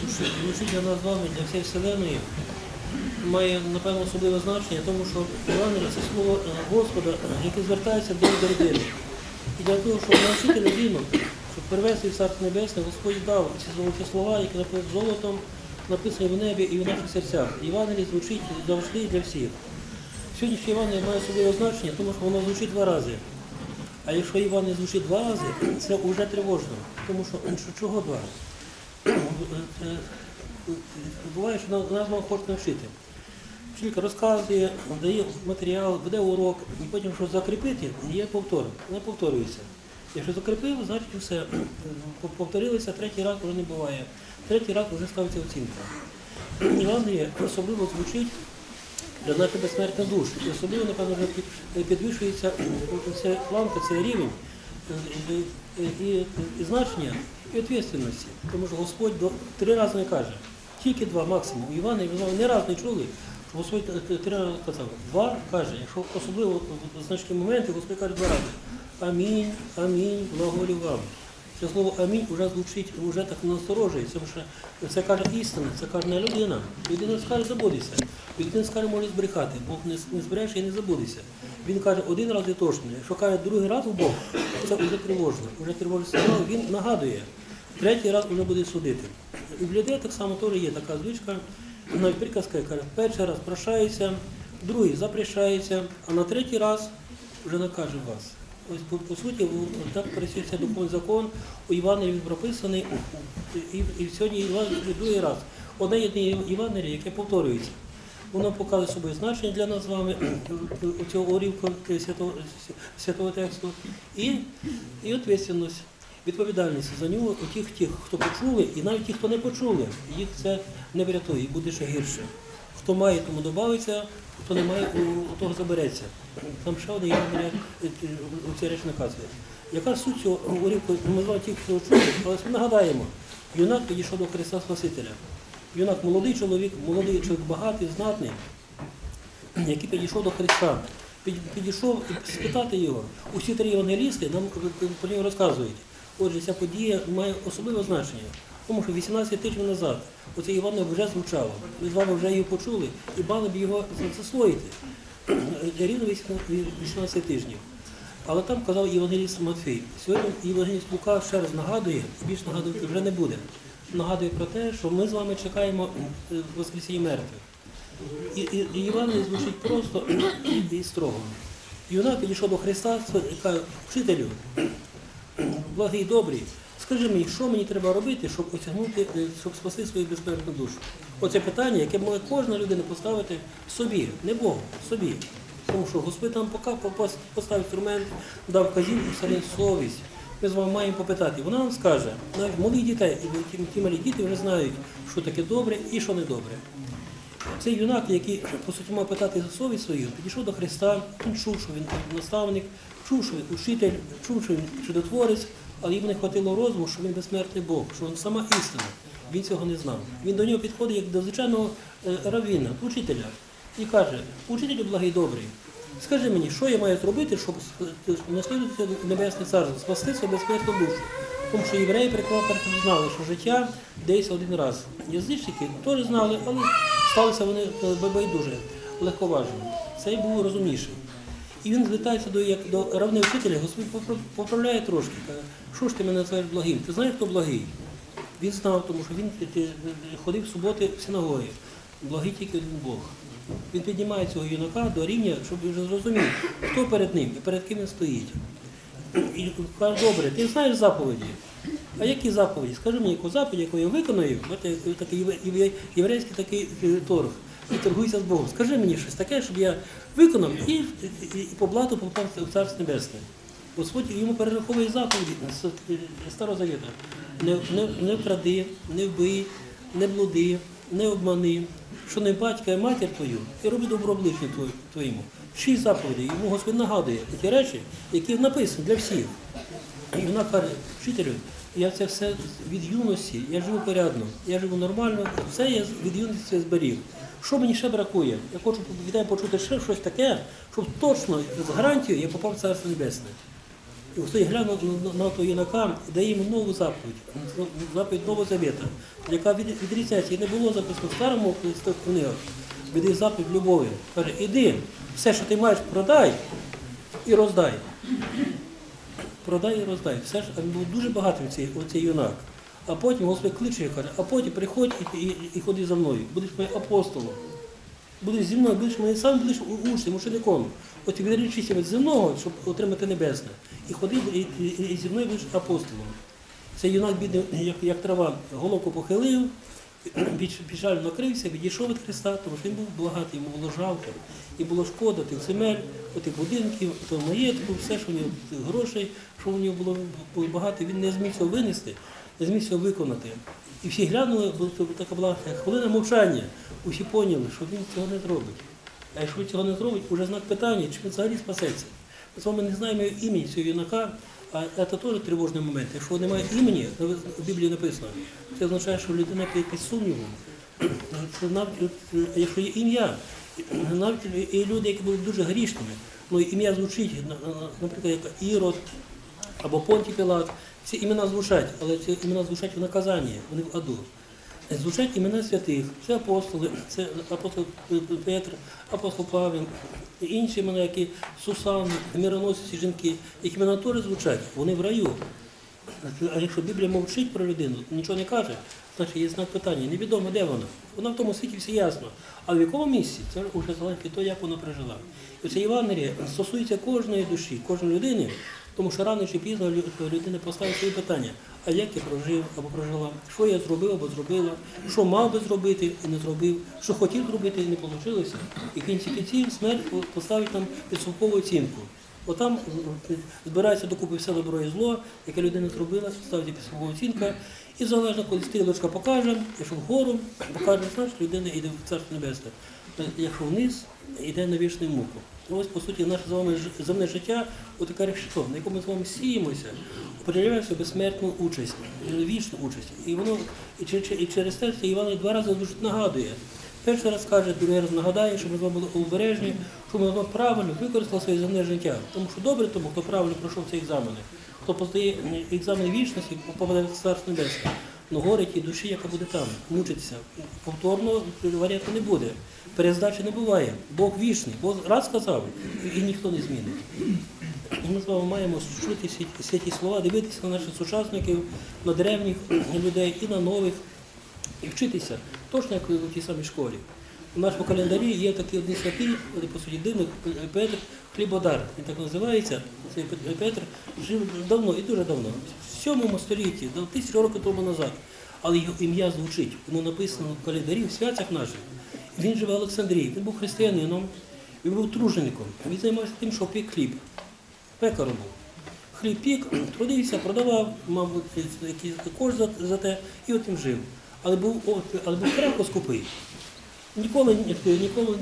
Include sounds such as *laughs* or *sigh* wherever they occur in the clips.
Звучить- звучить для нас з вами, для всієї Вселеної, має, напевно, особливе значення, тому що Євангеліє це слово е, Господа, яке звертається до людини. І для того, щоб навчити людину, щоб привести в Царство Небесне, Господь дав ці золоті слова, які написані золотом, написані в небі і в наших серцях. Євангеліє звучить завжди для всіх. Сьогоднішнє Євангеліє має особливе значення, тому що воно звучить два рази. А якщо Іван не звучить два рази, це вже тривожно. Тому що чого два? Е, Буває, що на- нас мало хочуть навчити. Вчителька розказує, дає матеріал, веде урок, і потім, що закріпити, є повтор. Не повторюється. Якщо закріпив, значить все. *clears throat* Повторилося, третій раз вже не буває. Третій раз вже ставиться оцінка. Євангеліє особливо звучить для безсмертних душ. І особливо, напевно, вже підвищується *clears throat* ця планка, цей рівень е, е, і, значення, і відповідальності. Тому що Господь три рази не каже, тільки два максимум. Івана і Івана не раз не чули, що Господь е, три рази казав. Два каже, якщо особливо в значні моменти, Господь каже два рази. Амінь, амінь, благоволю вам. Це слово амінь вже звучить, вже так насторожує, тому що це каже істина, це каже не людина. Людина скаже забудеться. Людина скаже, може збрехати, Бог не, збереше і не забудеться. Він каже один раз і точно. Якщо каже другий раз у Бог, це вже тривожно. Вже тривожний сигнал, він нагадує. Третій раз вже буде судити. І в людей так само теж є така звичка, навіть приказка, каже, перший раз прощається, другий запрещається, а на третій раз вже накаже вас. Ось по, по суті, так працює цей духовний закон. У Івангелії він прописаний, і, і сьогодні Івангелій другий раз. Одне єдине Євангеліє, яке повторюється. Воно показує собою значення для нас з вами у цього уривку святого, святого тексту і, і відповідальність, відповідальність за нього у тих, тих, хто почули, і навіть ті, хто не почули, їх це не врятує і буде ще гірше. Хто має, тому додається, хто не має, у, того забереться. Там ще один Євангелія у цій речі наказує. Яка суть цього уривку, ми з вами ті, хто чули, але нагадаємо, юнак підійшов до Христа Спасителя. Юнак молодий чоловік, молодий чоловік багатий, знатний, який підійшов до Христа. Підійшов і спитати його. Усі три евангелісти нам про нього розказують. Отже, ця подія має особливе значення. Тому що 18 тижнів назад оце Євангеліє вже звучало. Ми з вами вже його почули і мали б його засвоїти. *clears throat* Рівно 18 тижнів. Але там казав Євангеліст Матфій. Сьогодні Євангеліст Лука ще раз нагадує, і більш нагадувати вже не буде. Нагадує про те, що ми з вами чекаємо е, Воскресіння мертвих. І, і, і Євангеліє звучить просто *clears throat* і строго. Юнак підійшов до Христа і каже, вчителю, *clears throat* благий добрий, скажи мені, що мені треба робити, щоб осягнути, е, щоб спасти свою безсмертну душу? Оце питання, яке може кожна людина поставити собі, не Богу, собі. Тому що Господь поки поставив інструмент, дав вказівку, все совість. Ми з вами маємо попитати. Вона нам скаже, навіть малих дітей, і ті малі діти вже знають, що таке добре і що не добре. Цей юнак, який *clears throat* по суті мав питати за совість свою, підійшов до Христа, він чув, що він наставник, чув, що він учитель, чув, що він чудотворець, але йому не хватило розуму, що він безсмертний Бог, що він сама істина. Він цього не знав. Він до нього підходить як до звичайного е, равіна, учителя, і каже, учителю благий добрий, скажи мені, що я маю зробити, щоб с- наслідувати Небесне Царство, спасти свою безсмертну душу. Тому що євреї прекрасно знали, що життя десь один раз. Язичники теж знали, але сталися вони е, байдуже, легковажно. Цей був розумніший. І він звертається до як до равни вчителя, Господь поправляє трошки. Каже, що ж ти мене називаєш благим? Ти знаєш, хто благий? Він знав, тому що він е, е, ходив в суботи в синагогі. Благий тільки один Бог. Він піднімає цього юнака до рівня, щоб він вже зрозумів, хто перед ним і перед ким він стоїть. І каже, добре, ти знаєш заповіді. А які заповіді? Скажи мені, яку заповідь, яку я виконую, бачите, такий євре- євре- єврейський такий е, торг. І торгуйся з Богом. Скажи мені щось таке, щоб я виконав і, і, і по блату попав в Царство Небесне. Господь йому перераховує заповіді е, Старого Завіта. Не, не, не вкради, не вбий, не блуди, не обмани, що не батька і матір твою, і роби добро ближнє твоєму. Шість заповідей. Йому Господь нагадує ті речі, які написані для всіх. І вона каже, вчителю, я це все від юності, я живу порядно, я живу нормально, все я від юності зберіг. Що мені ще бракує? Я хочу від почути ще щось таке, щоб точно з гарантією я попав в Царство Небесне. І хто глянув на, на, на юнака, дає йому нову заповідь, заповідь Нового Завета, яка від, відрізняється. І не було записано в старому книгах, від заповідь любові. Каже, іди, все, що ти маєш, продай і роздай. Продай і роздай. Все ж він був дуже багатий цей, оцей юнак. А потім Господь кличе і каже, а потім приходь і, і, і ходи за мною, будеш моїм апостолом. Будеш зі мною, будеш моїм сам будеш учнем, учеником. От відречися від земного, щоб отримати небесне. І ходи і, і, і зі мною будеш апостолом. Цей юнак бідний, як, як трава, головку похилив, *clears throat* печально накрився, відійшов від Христа, тому що він був багатий, йому було жалко. І було шкода тих земель, тих будинків, того маєтку, все, що в нього грошей, що у нього було багато, він не зміг цього винести, не зміг виконати. І всі глянули, така була хвилина мовчання. Усі поняли, що він цього не зробить. А якщо він цього не зробить, уже знак питання, чи він взагалі спасеться. Ми з вами не знаємо імені цього юнака, а це теж тривожний момент. Якщо немає імені, в Біблії написано, це означає, що людина під під сумнівом. Це навіть, якщо є ім'я, навіть і люди, які були дуже грішними, ну ім'я звучить, на- на- наприклад, як Ірод або Понтій Пілат, ці імена звучать, але ці імена звучать в наказанні, вони в аду. Звучать імена святих, це апостоли, це апостол Петр, апостол Павел, інші імена, які Сусани, мироносиці жінки, їх імена теж звучать, вони в раю. А якщо Біблія мовчить про людину, нічого не каже, значить є знак питання, невідомо де вона. Вона в тому світі все ясно. А в якому місці це вже залежить від того, як вона прожила. І це Євангеліє стосується кожної душі, кожної людини, тому що рано чи пізно людина поставить свої питання, а як я прожив або прожила, що я зробив або зробила, що мав би зробити і не зробив, що хотів зробити і не вийшло. І в кінці кінців смерть поставить нам підсумкову оцінку. Отам збирається докупи все добро і зло, яке людина зробила, ставить підсумкова оцінка. І залежно, коли стрілочка покаже, якщо вгору покаже, значить людина йде в Царство Небесне. Якщо вниз, йде на вічну муку. Ось, по суті, наше з вами земне життя, отаке решето, на якому ми з вами сіємося, проявляється безсмертну участь, вічну участь. І воно і, через те це Іван два рази дуже нагадує. Перший раз каже, другий раз нагадає, щоб ми з вами були обережні, щоб ми з вами правильно використали своє земне життя. Тому що добре тому, хто правильно пройшов ці екзамени, хто поздає екзамен вічності, попадає в Царство Небесне. Ну горить і душі, яка буде там, мучитися. Повторно варіанту не буде. Перездачі не буває. Бог вічний. Бог раз сказав, і, ніхто не змінить. Ми з вами маємо чути всі, всі ті слова, дивитися на наших сучасників, на древніх людей і на нових, і вчитися, точно як у тій самій школі. У нашому календарі є такий один святий, по суті, дивний Петр Хлібодар. Він так називається. Цей Петр жив давно і дуже давно, в 7 столітті, тисячу років тому назад. Але його ім'я звучить, воно написано в календарі, в святцях наших. Він живе в Олександрії, він був християнином, він був тружеником. Він займався тим, що пік хліб. Пекаром був. Хліб пік, трудився, продавав, мабуть, якийсь кошт за, за те, і от він жив. Але був, але був крепко скупий. Ніколи, ні- ніколи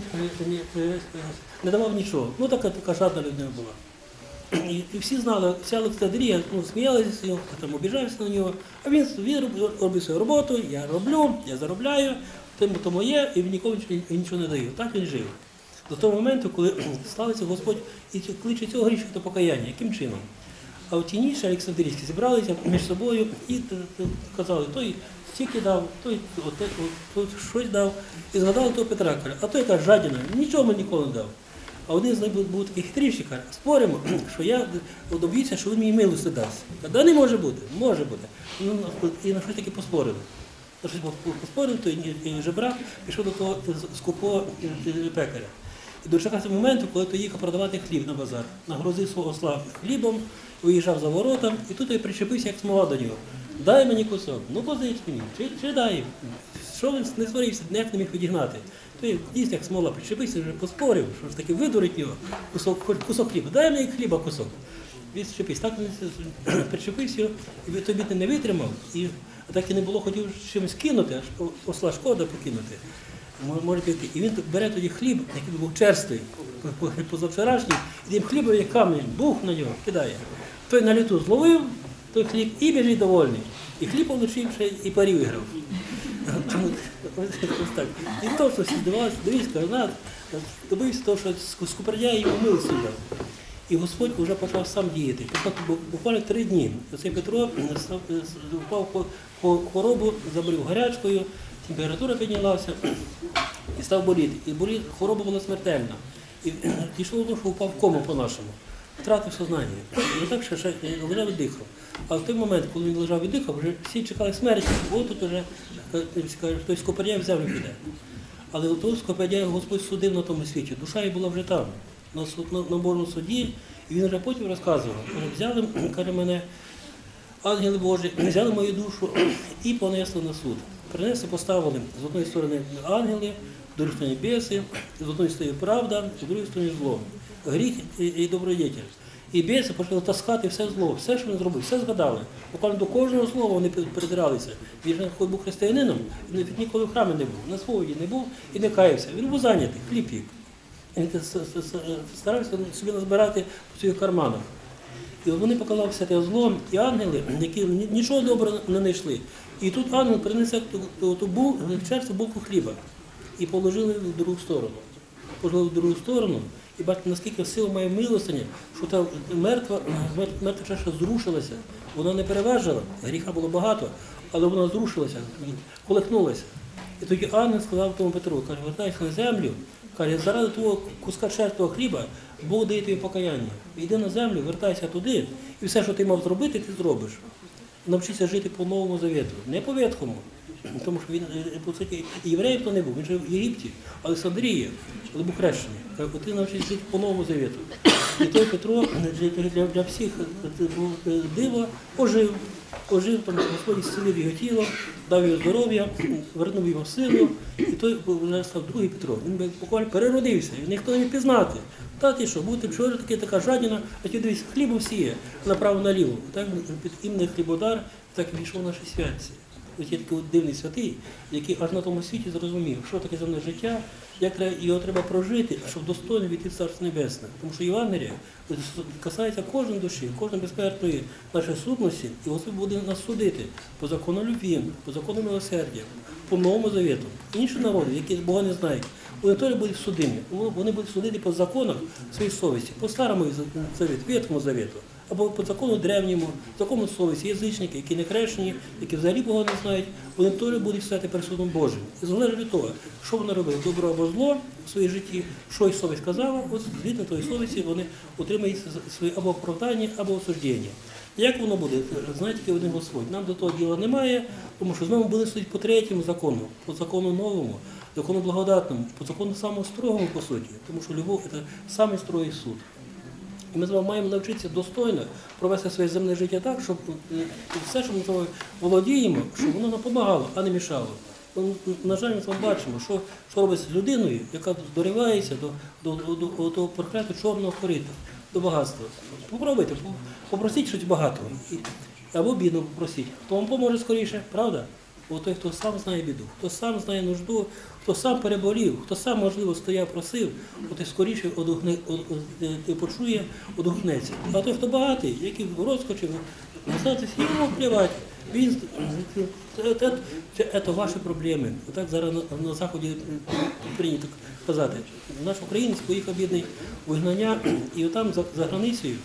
не, давав нічого. Ну така, така жадна людина була. І, всі знали, вся Олександрія ну, сміялися з нього, там обіжався на нього. А він, він робив свою роботу, я роблю, я заробляю, тому то моє, і ніколи нічого- нічого не даю. Так він жив. До того моменту, коли *clears throat* ставиться Господь і кличе цього грішника до покаяння. Яким чином? А от ті інші Олександрійські зібралися між собою і казали, той стільки дав, той от, от, от, щось дав. І згадали того Петра, каже, а той каже, жадіна, нічого мені ніколи не дав. А один з них був, такий хитріший, каже, споримо, *clears throat* що я доб'юся, що він мені милості дасть. Да не може бути, може бути. Ну, і на щось таки поспорили. Щось поспорили, то і, і жебрак пішов до того скупого е, пекаря. І дочекався моменту, коли той їхав продавати хліб на базар. Нагрузив свого осла хлібом, виїжджав за воротам, і тут я причепився, як смола до нього. Дай мені кусок, ну позич мені, чи, чи дай. Що він не сварився, ніяк не міг відігнати. Той дійсно як смола причепився, вже поспорив, що ж таки видурить його кусок, кусок хліба. Дай мені хліба кусок. Він причепився. Так він *clears throat* причепився, і тобі не витримав. І так і не було, хотів чимось кинути, аж осла шкода покинути. Може. І він бере тоді хліб, який був черствий, по- по- позавчорашній, і тим хлібом як камінь, бух на нього кидає. Той на літу зловив той хліб і біжить довольний. І хліб отримав ще і парі виграв. *laughs* *laughs* І то, що всі здавалося, дивись, добився того, що скупердяє йому милості дав. І Господь вже почав сам діяти. Тобто буквально три дні цей Петро е, впав по- по хворобу, заболів гарячкою, температура піднялася і став боліти. І болі, хвороба була смертельна. І дійшло до того, що впав в кому по-нашому. Втратив сознання. І так ще, ще е, лежав і дихав. А в той момент, коли він лежав і дихав, вже всі чекали смерті, бо тут вже е, хтось скоперня в землю піде. Але того скопадя Господь судив на тому світі. Душа її була вже там, на, суд, на, на Божому суді, і він вже потім розказував. Каже, взяли, каже мене, ангели Божі, *clears throat* взяли мою душу *clears throat* і понесли на суд. Принесли, поставили з одної сторони ангели, з другої сторони біси, з одної сторони правда, з другої сторони зло. Гріх і, і добродетель. І біси почали таскати все зло, все, що він зробив, все згадали. Буквально до кожного слова вони придиралися. Він же хоч був християнином, він ніколи в храмі не був, на сповіді не був і не каявся. Він був зайнятий, хліб пік. Старався собі назбирати по своїх карманах. І вони показали все те зло, і ангели, які нічого доброго не знайшли. І тут ангел принесе ту, ту, бу- черству хліба і положили в другу сторону. Положили в другу сторону, і бачите, наскільки сила має милостиня, що та мертва, мертва чаша зрушилася. Вона не переважила, гріха було багато, але вона зрушилася, колихнулася. І тоді ангел сказав тому Петру, каже, вертайся на землю, каже, заради твого куска черствого хліба Бог дає тобі покаяння. Йди на землю, вертайся туди, і все, що ти мав зробити, ти зробиш. Навчися жити по новому завіту, не по ветхому. Тому що він, е, по суті, і євреєм то не був, він жив в Єгипті, Олександрії, але був хрещений. Каже, ти навчись жити по новому завіту. І той Петро для, всіх е, було е, диво ожив. Ожив, що Господь зцілив його тіло, дав його здоров'я, вернув його силу, і той вже став другий Петро. Він буквально переродився, і ніхто не міг пізнати. Та ти що, бути вчора таки така жадіна, а ті дивись, хлібом сіє направо-наліво. Так під ім'я хлібодар, так війшов наші святці. Ось є такий дивний святий, який аж на тому світі зрозумів, що таке земне життя, як його треба прожити, щоб достойно війти в Царство Небесне. Тому що Євангелія касається кожної душі, кожної безсмертної нашої сутності, і Господь буде нас судити по закону любві, по закону милосердя, по новому завіту. Інші народи, які Бога не знають, вони теж будуть судимі. Вони будуть судити по законах своєї совісті, по старому завіту, Ветхому завіту, або по закону древньому, закону совісті, язичники, які не хрещені, які взагалі Бога не знають, вони теж будуть стати перед судом Божим. І залежить від того, що вони робили, добро або зло в своїй житті, що й совість казала, от згідно тої совісті вони отримають свої або оправдання, або осуждення. Як воно буде, знає тільки один Господь. Нам до того діла немає, тому що знову буде судити по третьому закону, по закону новому, закону благодатному, по закону самого строгому, по суті, тому що любов це самий строгий суд. І ми з вами маємо навчитися достойно провести своє земне життя так, щоб е, все, що ми з вами володіємо, щоб воно допомагало, а не мішало. На жаль, ми з вами бачимо, що, що робиться з людиною, яка доривається до, до, до, до, до прокляту чорного корита, до багатства. Попробуйте, попросіть щось багатого. І- Або бідно попросіть. Хто вам поможе скоріше, правда? О той, хто сам знає біду, хто сам знає нужду, хто сам переболів, хто сам, можливо, стояв, просив, от і скоріше одугне, од, од, е, почує, одгукнеться. А той, хто багатий, який розкочив, знаєте, йому плівати. Він це, це, ваші проблеми. Отак зараз на, заході е, прийнято казати. Наш українець поїхав бідний вигнання, і отам за, за границею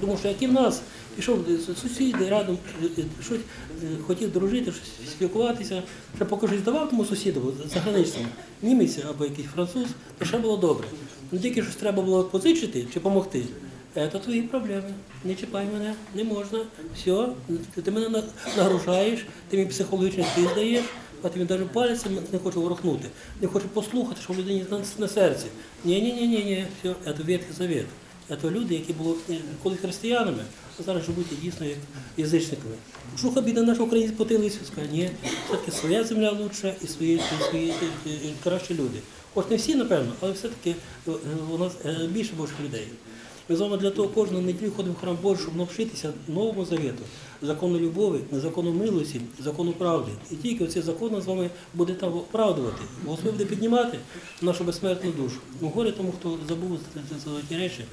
тому що як і в нас пішов с- сусіди радом, е, щось е, хотів дружити, щось спілкуватися, ще поки щось давав тому сусіду за границем, німець або якийсь француз, то ще було добре. Ну тільки щось треба було позичити чи допомогти. Це твої проблеми. Не чіпай мене, не можна. Все, ти, мене нагружаєш, ти мені психологічний ти здаєш, а ти мені навіть пальцем не хоче ворухнути, не хоче послухати, що в людині на, серці. Ні, ні, все, це Ветхий Завет. Це люди, які були е, колись християнами, зараз живуть дійсно як язичниками. Якщо хабіда наш українець потилися, скаже, ні, все-таки своя земля лучша і свої, свої е, е, кращі люди. Хоч не всі, напевно, але все-таки е, у нас е, більше Божих людей. Ми з вами для того кожну неділю ходимо в храм Божий, щоб навчитися новому завіту, закону любові, закону милості, закону правди. І тільки оці закони з вами буде там оправдувати. Господь буде піднімати нашу безсмертну душу. Ну, горе тому, хто забув ці золоті речі.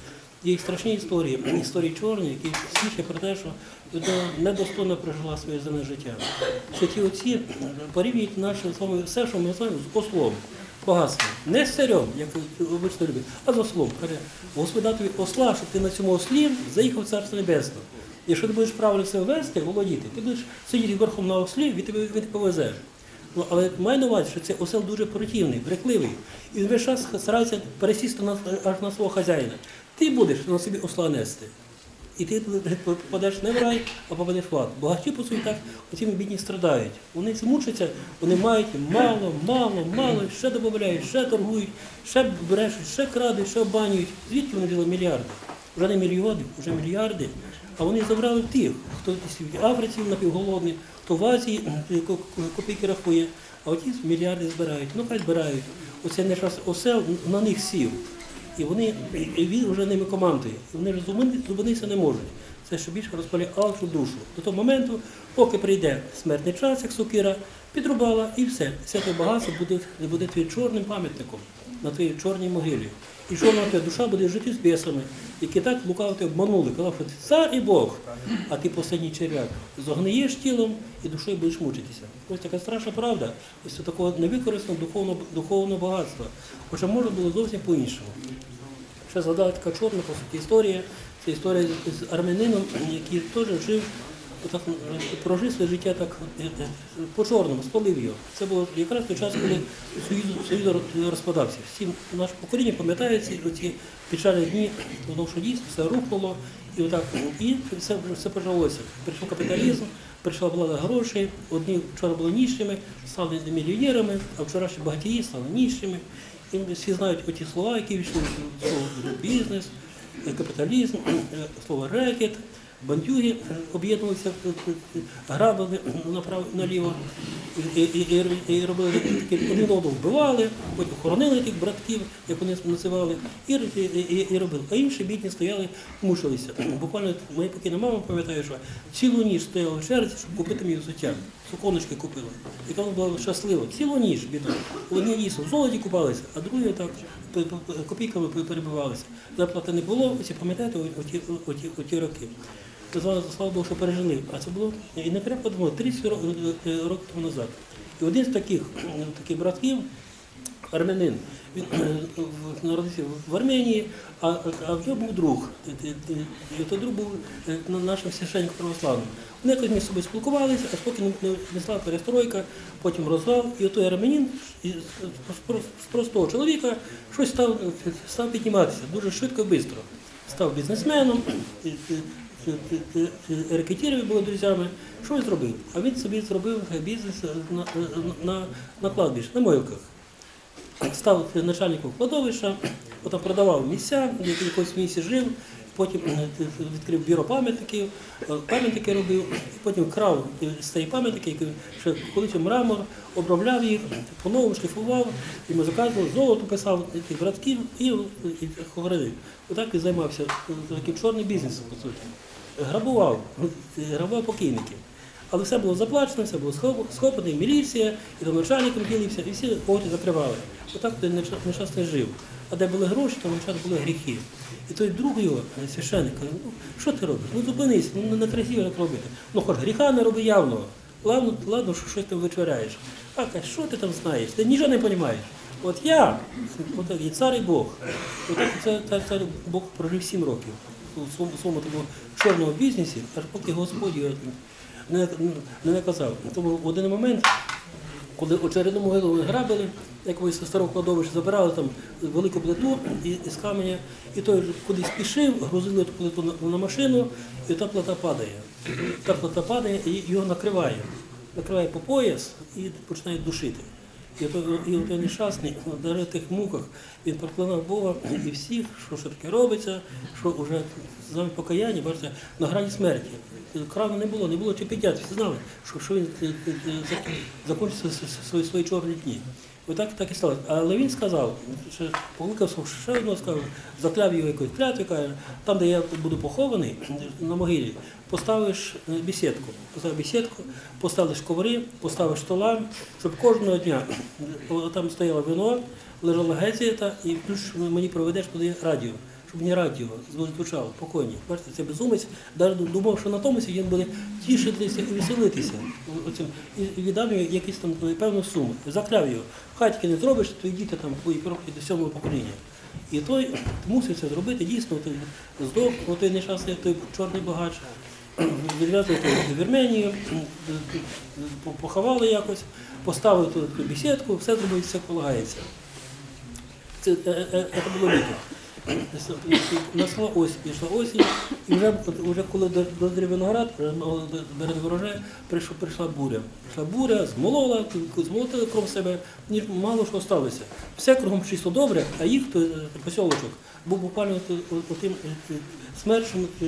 Є страшні історії, *clears throat* історії чорні, які свідчать про те, що людина недостойно прожила своє земне життя. Святі отці порівнюють наше з вами все, що ми з вами з ослом. багатство. Не сирьом, як обично любить, а з ослом. Каже, Господь тобі осла, щоб ти на цьому ослі заїхав в Царство Небесне. Якщо ти будеш правильно себе вести, володіти, ти будеш сидіти верхом на ослі, він тебе, він повезе. Ну, але май на увазі, що цей осел дуже противний, брехливий. І весь час старається пересісти на, аж на свого хазяїна. Ти будеш на собі осла нести. І ти попадеш не в рай, а попадеш в ад. Багаті по суті так оці бідні страдають. Вони мучаться, вони мають мало, мало, мало, ще додають, ще торгують, ще брешуть, ще крадуть, ще обманюють. Звідки вони взяли мільярди? Вже не мільйони, вже мільярди. А вони забрали тих, хто в Африці напівголодний, хто в Азії е, ко- ко- копійки рахує, а оті мільярди збирають. Ну хай збирають. Оце не час осел на них сів. І вони і він вже ними командує. І вони зупинитися не можуть. Це що більше розпалює алчу душу. До того моменту, поки прийде смертний час, як сокира, підрубала і все. Все багатство буде, буде твій чорним пам'ятником на твоїй чорній могилі. І чорна твоя душа буде жити з бісами, які так лукаво тебе обманули, казав, що цар і Бог, а ти останній черв'як. Зогниєш тілом і душою будеш мучитися. Ось така страшна правда, ось такого невикористаного духовного, духовного багатства. Хоча можна було зовсім по-іншому. Ще згадала така чорна по суті історія. Це історія з армянином, який теж жив, отак, е, прожив своє життя так е, е, по-чорному, спалив його. Це було якраз той час, коли Союз, розпадався. Всі наше покоління пам'ятає ці оці печальні дні, тому що дійсно все рухнуло, і отак, і все, все почалося. Прийшов капіталізм, прийшла влада грошей, одні вчора були ніжчими, стали мільйонерами, а вчорашні багатії стали ніжчими. І всі знають оті слова, які війшли слово бізнес, капіталізм, слово рекет, бандюги е, об'єднувалися, е, е, грабили направо наліво і, і, і, і робили такі один одного вбивали, потім хоронили тих братків, як вони називали, і, і, і, і робили. А інші бідні стояли, мучилися. Буквально моя покійна мама пам'ятає, що цілу ніч стояла в черзі, щоб купити мені взуття. Суконочки купила. Яка вона була щаслива. Цілу ніч, бідна. Одні дійсно в золоті купалися, а другі так копійками перебивалися. Зарплати не було, ось пам'ятаєте, о- оті, оті, оті роки. То, Слава, Богу, що пережили. А це було і не треба подумати, 30 е, років тому назад. І один з таких, е, таких братків, армянин. Він е, народився в Арменії, а, а в нього був друг. Е, І той друг був на- нашим священником православним. Вони якось між собою спілкувалися, аж поки не внесла перестройка, потім розвал. І той армянин з простого чоловіка щось став, став підніматися дуже швидко і швидко. Став бізнесменом, рекетірами були друзями. Що він зробив? А він собі зробив е, бізнес е, на, на, на, кладбищі, на могилках став начальником кладовища, потім продавав місця, в якомусь місці жив, потім е, відкрив бюро пам'ятників, е, пам'ятники робив, потім крав е, з цієї пам'ятники, ще колись мрамор, обробляв їх, по-новому шліфував, йому заказував, золото писав тих братків і, і говорив. Отак і займався е, таким чорним бізнесом, по суті. Грабував, е, грабував покійників. Але все було заплачено, все було схоп- схоплено, і міліція, і там начальником ділився, і всі очі закривали. Отак нещасний жив. А де були гроші, там нещасно були гріхи. І той друг його, е, священник, каже, ну що ти робиш? Ну зупинись, ну не красиво так робити. Ну хоч гріха не роби явного. Ладно, ладно, що щось там вичваряєш. А каже, що ти там знаєш? Ти нічого не розумієш. От я, отак, і цар і Бог. Отак цар, цар Бог прожив сім років у своєму, такому бізнесі, аж поки Господь його не, не наказав. Тому в один момент, коли очередну могилу грабили, якогось старого кладовища забирали там велику плиту із каменя, і той кудись пішив, грузили ту плиту на машину, і та плита падає. Та плита падає і його накриває. Накриває по пояс і починає душити. І той нещасний на тих муках він проклинав Бога і всіх, що все таке робиться, що вже з нами покаяння, бачите, на грані смерті. Крану не було, не було чи підняти, всі знали, що, що він е, е, е, зак- закінчить свої, свої, свої чорні дні. Отак так і сталося. Але він сказав, ще покликав ще одного сказав, закляв його якоюсь клятвою, каже, там, де я буду похований, на могилі, поставиш е, бесідку. Поставиш бесідку, поставиш коври, поставиш стола, щоб кожного дня там стояло вино, лежала газета і плюс мені проведеш туди радіо, щоб не радіо звучало, покойні. Бачите, це безумець навіть думав, що на тому він буде тішитися і веселитися. І віддав йому якісь там певну суму. Закляв його. Хай не зробиш, твої діти там кроки до сьомого покоління. І той мусив це зробити, дійсно, той здох, той нещасний, той чорний багач, відвезли в Вірменію, поховали якось, поставили тут бесідку, все зробили, все полагається. Це, е, е, е, це було літо. Насла осінь, пішла осінь, і вже, вже коли до- дозрів виноград, вже мало до- бере врожай, прийшла, прийшла буря. Прийшла буря, змолола, змолотили кров себе, ні, мало що сталося. Все кругом чисто добре, а їх е, посілочок був буквально т- о- е, смерчем е,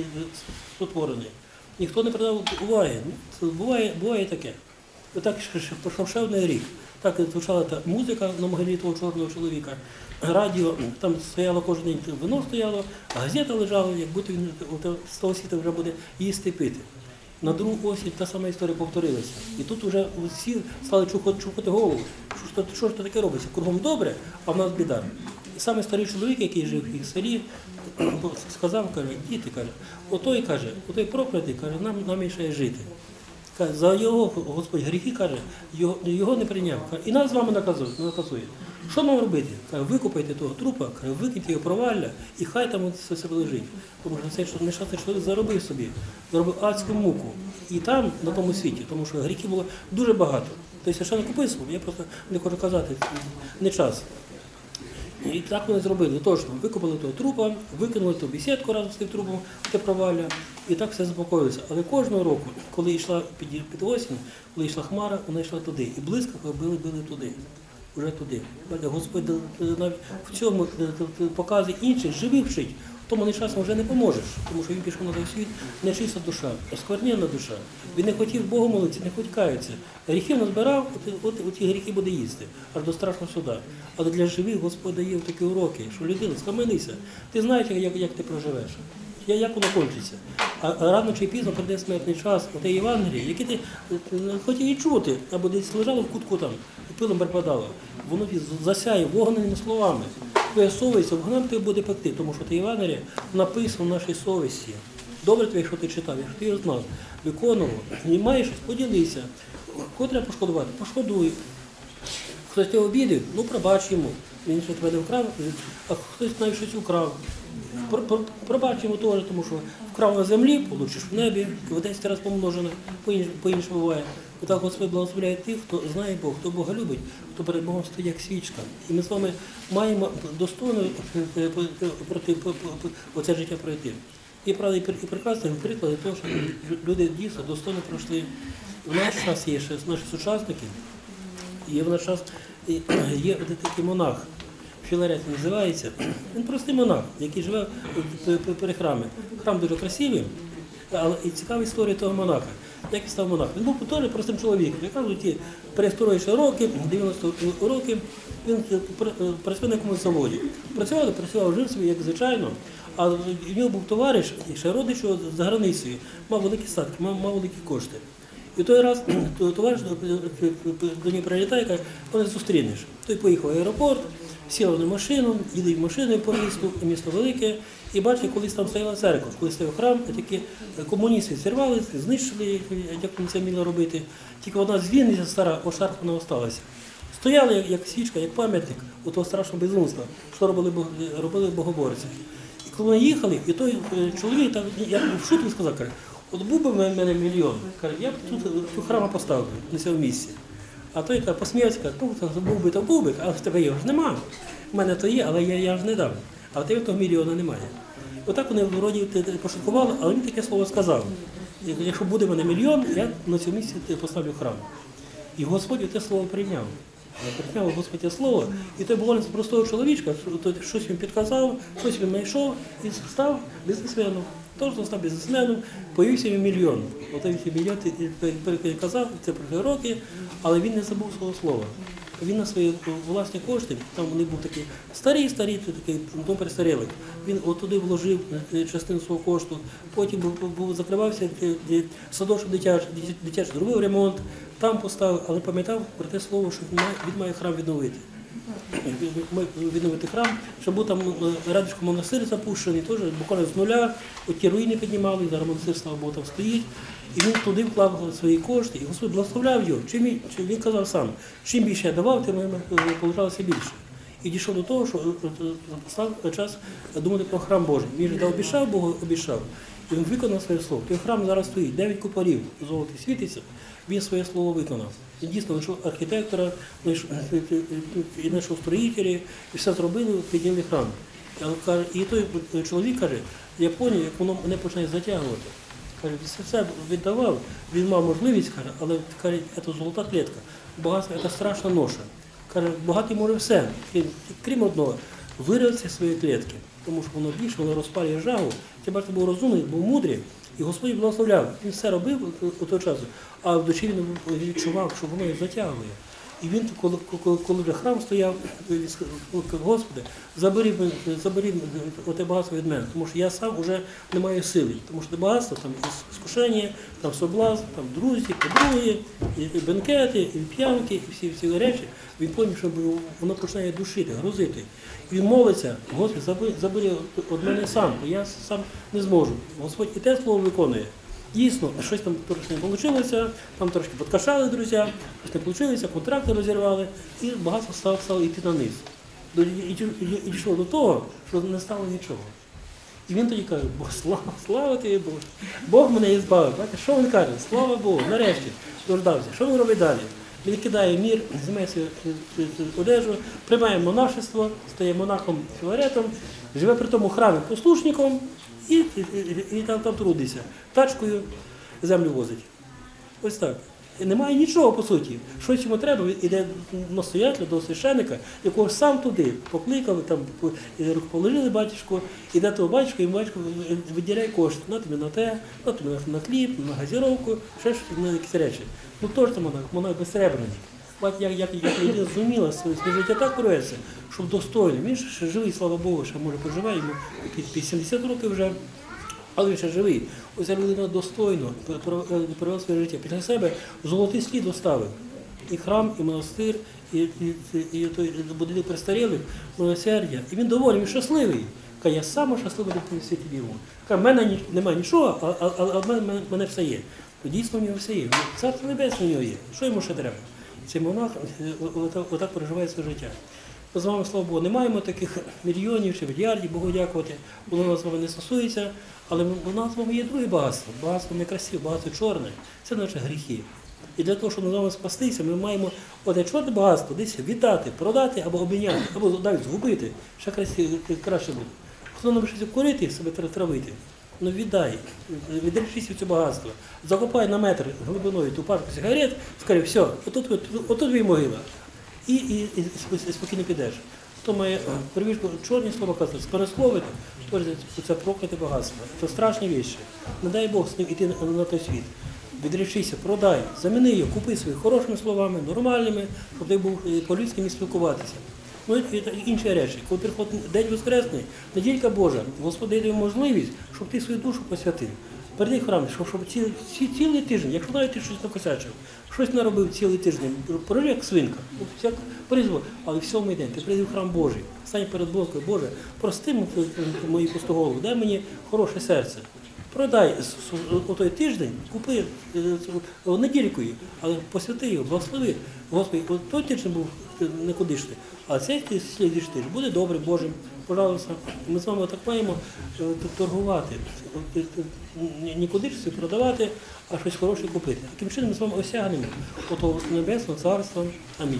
спотворений. Ніхто не придав уваги. Ну, буває, буває таке. Отак пройшов ще один рік. Так звучала та музика на могилі того чорного чоловіка. Радіо, там стояло кожен день вино стояло, а газета лежала, як будто він з того світу вже буде їсти пити. На другу осінь та сама історія повторилася. І тут вже всі стали чухати, чухати голову. Що, ж що то таке робиться? Кругом добре, а в нас біда. І саме старий чоловік, який жив в селі, *clears throat* сказав, каже, діти, каже, отой каже, отой проклятий, каже, нам, нам жити. Каже, За його Господь гріхи каже, його, його не прийняв. Каже, І нас з вами наказує. Що нам робити? Викупайте того трупа, викиньте його провалля, і хай там все себе лежить. Тому що що- нещасний чоловік заробив собі, заробив адську муку. І там, на тому світі, тому що гріхів було дуже багато. Тобто ще не купив собі, я просто не хочу казати, не час. І так вони зробили. Точно, викопали того трупа, викинули ту бесідку разом з тим трупом, те провалля, і так все заспокоїлося. Але кожного року, коли йшла під, осінь, коли йшла хмара, вона йшла туди. І блискавка били, били туди. Вже туди. Господь е, навіть в цьому е, е, показує інших, живих вчить. Тому не часом вже не поможеш, тому що він пішов на той світ, нечиста душа, осквернена душа. Він не хотів Богу молитися, не хотів каятися. Гріхів назбирав, от, от, от ті гріхи буде їсти, аж до страшного суда. Але для живих Господь дає такі уроки, що людина, схаменися, ти знаєш, як, як ти проживеш. Як воно кончиться? А рано чи пізно прийде смертний час, оте Євангеліє, яке ти хотів і чути, або десь лежало в кутку там, і пилом перепадало. Воно засяє вогненими словами. Твоя совість вогнем тебе буде пекти, тому що ти Євангеліє написано в нашій совісті. Добре тобі, що ти читав, якщо ти його знав, виконував, не маєш, поділися. Кого треба пошкодувати? Пошкодуй. Хтось тебе обідив, ну пробач йому. Він ще тебе не вкрав, а хтось навіть щось украв. Про- про- Пробач йому теж, тому що вкрав на землі, получиш в небі, в 10 разів помножено, по-інш- по-іншому буває. Отак Господь благословляє тих, хто знає Бог, хто Бога любить, хто перед Богом стоїть як свічка. І ми з вами маємо достойно е, е, проти по- по- оце життя пройти. І правда, і пр- і прекрасний приклад того, що люди дійсно достойно пройшли. В наш час є ще наші сучасники, Є в наш час є такий монах, Філарет називається. Він простий монах, який живе п- п- при храмі. Храм дуже красивий, але і цікава історія того монаха. Як він став монахом? Він був теж простим чоловіком. Я кажу, ті перестроївши роки, 90 років, він пр- працював на якомусь заводі. Працював, працював, жив собі, як звичайно. А в нього був товариш, ще родич за границею, мав великі статки, мав, мав великі кошти. І той раз товариш до до нього прилітає, каже, коли зустрінеш. Той поїхав в аеропорт, сів на машину, їде в машиною по місту, місто велике, і бачить, колись там стояла церква, коли стояв храм, а тільки комуністи зірвали, знищили, як вони це вміли робити. Тільки одна звінниця стара, ошарпана осталася. Стояли як, свічка, як пам'ятник у того страшного безумства, що робили, робили богоборці. І коли вони їхали, і той е, чоловік там, як в шутку сказав, каже, от був би в мене мільйон, каже, я б тут цю храма поставив на цьому місці. А той каже, посміявся, каже, ну, був би, то був би, а в тебе його ж нема. У мене то є, але я, я ж не дам. А в тебе того мільйона немає. Отак вони вроді пошукували, але він таке слово сказав. Якщо буде в мене мільйон, я на цьому місці поставлю храм. І Господь те слово прийняв. Прийняв Господь те слово, і той з простого чоловічка, що- щось він підказав, щось він знайшов і став бізнесменом. Тож став бізнесменом, появився він мільйон. Отой мільйон переказав, це пройшли роки, але він не забув свого слова. Він на свої власні кошти, там вони був такий старий, старий, такий дом перестарілий. Він от туди вложив е, частину свого кошту, потім був, закривався е, е, садочок дитячий, дитячий зробив ремонт, там поставив, але пам'ятав про те слово, що він має храм відновити. Ми відновити храм, щоб був там е, рядишком монастир запущений, теж буквально з нуля, от ті руїни піднімали, зараз монастир, слава Богу, там стоїть. І він туди вклав свої кошти, і Господь благословляв його. Чим він, казав сам, чим більше я давав, тим мені получалося більше. І дійшов до того, що е, е, час думати про храм Божий. Він же обіцяв, Богу обіцяв. І він виконав своє слово. Той храм зараз стоїть, дев'ять куполів золотий світиться, він своє слово виконав. Він дійсно знайшов архітектора, знайшов- і знайшов строїтелі, і все зробили, підняли храм. І той чоловік каже, я поняв, як воно мене починає затягувати. Каже, все це віддавав, він мав можливість, каже, але каже, це золота клітка. Багатство це страшна ноша. Каже, багатий може все, крім, одного, вирватися своєї клітки. Тому що воно більше, воно розпалює жагу. Ти бачите, був розумний, був мудрий, і Господь благословляв. Він все робив у того часу, а в душі він відчував, що воно його затягує. І він, коли, коли, вже храм стояв, він сказав, Господи, забери, забери оте багатство від мене, тому що я сам вже не маю сили. Тому що багатство там і скушення, там соблазн, там друзі, подруги, і бенкети, і п'янки, і всі всі речі. Він поняв, що воно починає душити, грузити. І він молиться, Господи, забери від мене сам, бо я сам не зможу. Господь і те слово виконує. Дійсно, щось там трошки не вийшло, там трошки подкашали друзі, щось не вийшло, контракти розірвали, і багатство стало, стало йти на низ. І, дійшло до того, що не стало нічого. І він тоді каже, Бог, слава, слава тобі Бог. Бог мене і збавив. Бачите, що він каже? Слава Богу, нарешті дождався. Що він робить далі? Він кидає мір, знімає свою одежу, приймає монашество, стає монахом філаретом, живе при тому храмі послушником і, і, і, і там, там трудиться. Тачкою землю возить. Ось так. І немає нічого по суті. Щось йому треба, він іде настоятеля до священика, якого сам туди покликали, там положили батюшку, іде того батюшка, і батюшко виділяє кошти. На тобі на те, на тобі на хліб, на газіровку, ще щось на якісь речі. Ну теж там монах, монах безсребреник. Бать, як, як, як людина зуміла своє життя так провести, щоб достойно. Він ще живий, слава Богу, ще може поживає, йому якісь 70 років вже. Але він ще живий. Ось ця людина достойно провела своє життя. Після себе золотий слід оставив. І храм, і монастир, і, і, і, і той будинок престарілих, милосердя. І він доволі, він щасливий. Каже, я саме щасливий людина світі віру. Каже, в мене немає нічого, а, а, а, а в мене, мене- все є. То дійсно в нього все є. Царство небесне в нього є. Що йому ще треба? Цей монах е, отак, проживає своє життя. З вами, слава Богу, не маємо таких мільйонів чи мільярдів, Богу дякувати, воно нас з вами не стосується, але у нас з вами є друге багатство. Багатство не красиве, багатство чорне. Це наші гріхи. І для того, щоб ми з вами спастися, ми маємо оте чорне багатство десь віддати, продати або обміняти, або навіть згубити. Ще краще буде. Хто навчиться курити, себе тра- травити, ну віддай, відречись від цього багатства. Закопай на метр глибиною ту пачку сигарет, скажи, все, отут, отут, отут твій могила і, і, і спо- спокійно підеш. Хто має е, привичку чорні слова казати, скорословити, то це прокляте багатство. Це страшні речі. Не дай Бог з ним іти на, той світ. Відречися, продай, заміни його, купи свої хорошими словами, нормальними, щоб ти був е, по-людськи міг спілкуватися. Ну і інші речі. Коли приходить День Воскресний, неділька Божа, Господь дає можливість, щоб ти свою душу посвятив. Перейди в храм, щоб, щоб ці, ці, цілий тиждень, якщо навіть ти щось накосячив, щось наробив цілий тиждень, прожив як свинка, ну, як призвод, але в сьомий день ти прийди в храм Божий, стань перед Богом, Боже, прости м- м- мої пустоголову, дай мені хороше серце. Продай у той тиждень, купи е, недількою, але посвяти його, благослови. Господи, той тиждень був е, ти. а цей ти- слідуючий тиждень буде добре, Боже, Пожалуйста, ми з вами так маємо е, торгувати, ні- нікуди ж продавати, а щось хороше купити. Таким чином ми з вами осягнемо отого небесного царства. Амінь.